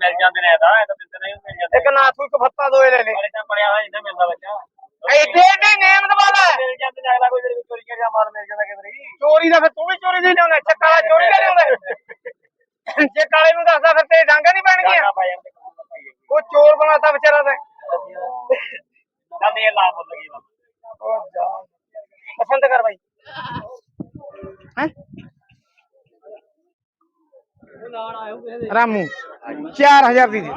ਮਿਲ ਜਾਂਦੇ ਨੇ ਤਾਂ ਇਹ ਤਾਂ ਦਿੰਦੇ ਨਹੀਂ ਮਿਲ ਜਾਂਦੇ ਇੱਕ ਨਾ। ਤੂੰ ਇੱਕ ਫੱਤਾ ਦੋਏ ਲੈ ਲੈ ਪਰ ਤਾਂ ਪੜਿਆ ਹੋਇਆ ਜਿੱਦਾਂ ਮਿਲਦਾ ਬੱਚਾ। ਐਡੇ ਐਡੇ ਨੇਮ ਦਵਾਲਾ ਮਿਲ ਜਾਂਦੇ ਨੇ ਅਗਲਾ ਕੋਈ ਤੇਰੇ ਚੋਰੀ ਕਰਿਆ ਮਾਲ ਮਿਲ ਜਾਂਦਾ ਕਿਧਰੇ ਚੋਰੀ ਦਾ ਫਿਰ ਤੂੰ ਵੀ ਚੋਰੀ ਦੀ ਲਿਆਉਣਾ ਚੱਕਾ ਵਾਲਾ ਚੋਰੀ ਦਾ ਲਿਆਉਂਦਾ ਜੇ ਕਾਲੇ ਨੂੰ ਦੱਸਦਾ ਫਿਰ ਤੇ ਡਾਂਗਾ ਨਹੀਂ ਪੈਣਗੀਆਂ। ਉਹ ਚੋਰ ਬਣਾਤਾ ਵਿਚਾਰਾ ਤੇ। ਤਾਂ ਦੇ ਲਾ ਬੋਲ ਗਈ ਉਹ ਜਾ ਪਸੰਦ ਕਰ ਬਾਈ ਹੈ ਰਾਮੂ 4000 ਦੀ ਦੇ।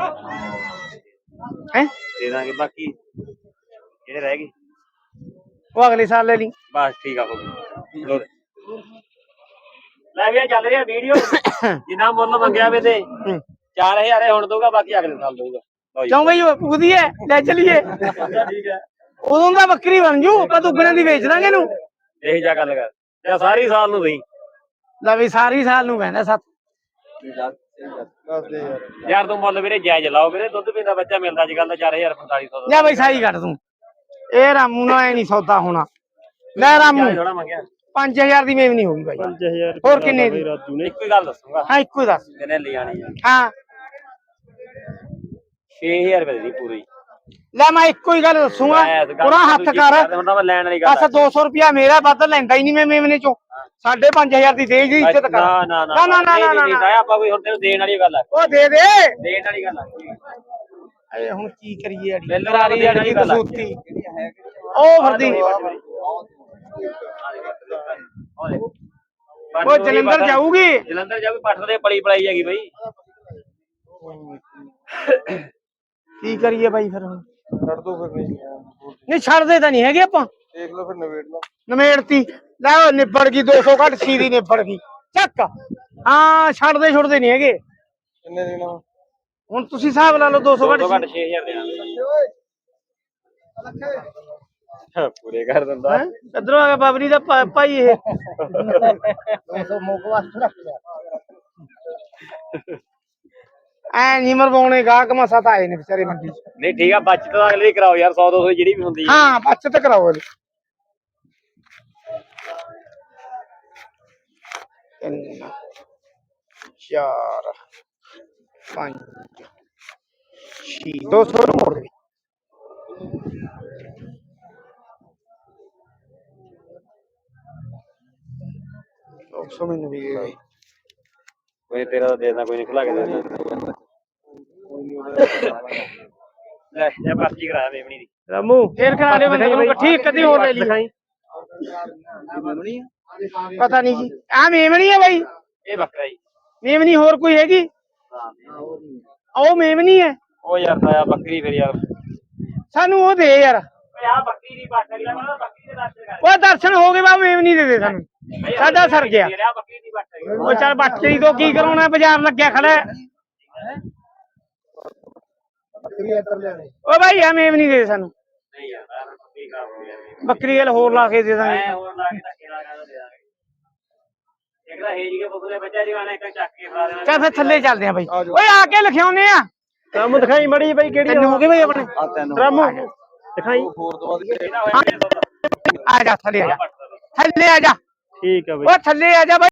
ਹੈ? ਦੇ ਦਾਂਗੇ ਬਾਕੀ ਜਿਹੜੇ ਰਹਿ ਗਏ। ਉਹ ਅਗਲੇ ਸਾਲ ਲੈ ਲਈ। ਬਸ ਠੀਕ ਆ ਹੋ ਗਈ। ਲੋ ਵੀ ਚੱਲ ਰਿਹਾ ਵੀਡੀਓ। ਜਿੰਨਾ ਮੁੱਲ ਮੰਗਿਆ ਵੇ ਤੇ 4000 ਹੁਣ ਦਊਗਾ ਬਾਕੀ ਅਗਲੇ ਸਾਲ ਦਊਗਾ। ਕਿਉਂ ਬਈ ਉਹ ਉਹਦੀ ਹੈ? ਲੈ ਚਲੀਏ। ਠੀਕ ਹੈ ਉਦੋਂ ਦਾ ਬੱਕਰੀ ਬਣ ਜੂ ਆਪਾਂ ਦੁੱਗਣੇ ਦੀ ਵੇਚ ਦਾਂਗੇ ਇਹਨੂੰ। ਇਹ ਜਾ ਗੱਲ ਕਰ। ਤੇ ਸਾਰੀ ਸਾਲ ਨੂੰ ਦਈ ਲੈ ਵੀ ਸਾਰੀ ਸਾਲ ਨੂੰ ਕਹਿੰਦਾ ਸੱਤ। ਯਾਰ ਤੂੰ ਮੁੱਲ ਵੀਰੇ ਜਾਇਜ਼ ਲਾਓ ਵੀਰੇ ਦੁੱਧ ਪੀਂਦਾ ਬੱਚਾ ਮਿਲਦਾ ਅੱਜ ਕੱਲ ਦਾ 4000 4500 ਦਾ। ਲੈ ਬਈ ਸਾਈ ਕੱਢ ਤੂੰ। ਇਹ ਰਾਮੂ ਨਾਲ ਐ ਨਹੀਂ ਸੌਦਾ ਹੋਣਾ। ਲੈ ਰਾਮੂ ਥੋੜਾ ਮੰਗਿਆ। 5000 ਦੀ ਮੇਵ ਨਹੀਂ ਹੋਊਗੀ ਬਾਈ। 5000 ਹੋਰ ਕਿੰਨੇ ਦੀ? ਰਾਜੂ ਨੇ। ਇੱਕੋ ਹੀ ਗੱਲ ਦੱਸੂਗਾ। ਹਾਂ ਇੱਕੋ ਹੀ ਦੱਸ। ਕਿੰਨੇ ਲੈ ਆਣੀ ਆ? ਹਾਂ। 6000 ਰੁਪਏ ਦੀ ਪੂਰੀ। ਲੈ ਮੈਂ ਇੱਕੋ ਹੀ ਗੱਲ ਦੱਸੂਗਾ। ਨੂੰ ਹੱਥ ਦੂਜੀ ਕਰ। ਬਸ 200 ਰੁਪਿਆ ਮੇਰਾ ਵੱਧ ਲੈਂਦਾ ਹੀ ਨਹੀਂ ਮੈਂ ਮੇਵਨੇ ਚੋਂ। 5500 ਦੀ ਦੇ ਜੀ ਆ। ਇੱਜ਼ਤ ਕਰ। ਨਾ ਨਾ ਨਾ ਨਾ ਨਾ ਨਾ ਨਾ ਆਪਾਂ ਕੋਈ ਹੁਣ ਤੈਨੂੰ ਦੇਣ ਵਾਲੀ ਗੱਲ ਆ। ਉਹ ਦੇ ਦੇ। ਦੇਣ ਵਾਲੀ ਗੱਲ ਆ। ਅਰੇ ਹੁਣ ਕੀ ਕਰੀਏ ਅੜੀ? ਦੇਣ ਅੜੀ। ਕਸੂਤੀ। ਉਹ ਫਿਰਦੀ। ਉਹ ਜਲੰਧਰ ਜਾਊਗੀ। ਜਲੰਧਰ ਜਾਊਗੀ ਪੱਠ ਦੇ ਪਲੀ ਪਲਾਈ ਹੈਗੀ ਬਈ। ਕੀ ਕਰੀਏ ਬਾਈ ਫਿਰ ਹੁਣ? ਛੱਡ ਦੋ ਫਿਰ ਨਹੀਂ। ਨਹੀਂ ਛੱਡਦੇ ਤਾਂ ਨਹੀਂ ਹੈਗੇ ਆਪਾਂ। ਦੇਖ ਲਓ ਫਿਰ ਨਵੇੜ ਲਓ। ਨਮੇੜਤੀ ਲੈ ਉਹ ਨਿਬੜ ਗਈ 200 ਘੱਟ ਸੀ ਦੀ ਨਿਬੜ ਗਈ। ਚੱਕ। ਹਾਂ ਛੱਡਦੇ ਛੁੱਟਦੇ ਨਹੀਂ ਹੈਗੇ। ਕਿੰਨੇ ਦਿਨ ਹੁਣ ਤੁਸੀਂ ਹਿਸਾਬ ਲਾ ਲਓ 200 ਘੱਟ ਤੋਂ ਘੱਟ ਸੀ 6000 ਦੇਣਾ ਪੂਰੇ ਕਰ ਦਿੰਦਾ? ਇੱਧਰੋਂ ਆ ਗਿਆ ਬਾਬਰੀ ਦਾ ਭਾਈ ਇਹ। ਐ ਨਹੀਂ ਮਰਵਾਉਣੇ ਗਾਹਕ ਮਸਾ ਤਾਂ ਆਏ ਨੇ ਵਿਚਾਰੇ ਮੰਡੀ 'ਚ। ਨਹੀਂ ਠੀਕ ਆ ਬਚਤ ਤਾਂ ਅਗਲੇ ਦੀ ਕਰਾਓ ਯਾਰ 100 200 ਜਿਹੜੀ ਵੀ ਹੁੰਦੀ ਆ। ਹਾਂ ਬੱਚਤ ਕਰਾਓ ਇਹਦੀ ਤਿੰਨ ਚਾਰ ਪੰਜ ਛੇ 200 ਨੂੰ ਮੋੜ ਦੇ। ਦੋ ਸੌ ਮੈਨੂੰ ਵੀ ਦੇ ਦੇ। ਕੋਈ ਤੇਰਾ ਦੇਣਾ ਕੋਈ ਨਹੀਂ ਖਲਾ ਕੇ ਦੇਣਾ। ਲੈ ਇਹ ਪਰਚੀ ਕਰਾਇਆ ਮੇਮਣੀ ਦੀ। ਰਾਮੂ ਫੇਰ ਕਰਾ ਲਿਓ ਬੰਦੇ ਨੂੰ ਇਕੱਠੀ ਕਦੀ ਹੋਰ ਲੈ ਲਈ ਪਤਾ ਨਹੀਂ ਜੀ। ਆ ਮੇਮਣੀ ਹੈ ਬਾਈ। ਇਹ ਬੱਕਰਾ ਜੀ। ਮੇਮਣੀ ਹੋਰ ਕੋਈ ਹੈਗੀ? ਉਹ ਮੇਮਣੀ ਹੈ। ਉਹ ਯਾਰ ਤਾਇਆ ਬੱਕਰੀ ਫਿਰ ਯਾਰ। ਸਾਨੂੰ ਉਹ ਦੇ ਯਾਰ। ਓਏ ਆ ਬੱਕਰੀ ਦੀ ਬਾਟ ਕਰੀ ਮੈਂ ਬੱਕਰੀ ਦੇ ਦਰਸ਼ਨ ਕਰ। ਉਹ ਦਰਸ਼ਨ ਹੋ ਗਏ ਬਾ ਮੇਮਣੀ ਦੇ ਦੇ ਸਾਨੂੰ। ਸਾਡਾ ਸਰ ਗਿਆ। ਆ ਬੱਕਰੀ ਦੀ ਬਾਟ ਕਰੀ ਉਹ ਚੱਲ ਬੱਚੇ ਤੋਂ ਕੀ ਕਰਾਉਣਾ ਬਾਜ਼ਾਰ ਲੱਗਿਆ ਖੜਾ ਹੈ। ਉਹ ਭਾਈ ਆ ਮੇਮਣੀ ਦੇ ਦੇ ਸਾਨੂੰ। ਨਹੀਂ ਯਾਰ ਬੱਕਰੀ ਖਰਾਬ ਹੋ ਗਿਆ ਬੱਕਰੀ ਵਾਲ ਹੋਰ ਲਾ ਕੇ ਦੇ ਦਾਂਗੇ। ਮੈਂ ਹੋਰ ਲਾ ਕੇ ਧੱਕੇ ਲਾ ਕੇ ਦੇ ਦਾਂਗੇ ਇੱਕ ਤਾਂ ਹੇਜ ਕੇ ਬੁੱਕਲੇ ਬੱਚਾ ਜਵਾਨਾ ਇੱਕ ਚੱਕ ਕੇ ਖਾ ਦੇਣਾ ਚੱਲ ਫਿਰ ਥੱਲੇ ਚੱਲਦੇ ਆ ਬਾਈ। ਓਏ ਆ ਕੇ ਲਿਖਾਉਨੇ ਆ। ਕੰਮ ਦਿਖਾਈ ਮੜੀ ਬਾਈ ਕਿਹੜੀ ਤੈਨੂੰ ਹੋ ਬਾਈ ਆਪਣੇ। ਆ ਤੈਨੂੰ। ਰਾਮੂ। ਦਿਖਾਈ। ਹੋਰ ਤੋਂ ਆ ਜਾ ਥੱਲੇ ਆ ਜਾ। ਥੱਲੇ ਆ ਜਾ। ਠੀਕ ਆ ਬਾਈ। ਓ ਥੱਲੇ ਆ ਜਾ ਬਾਈ।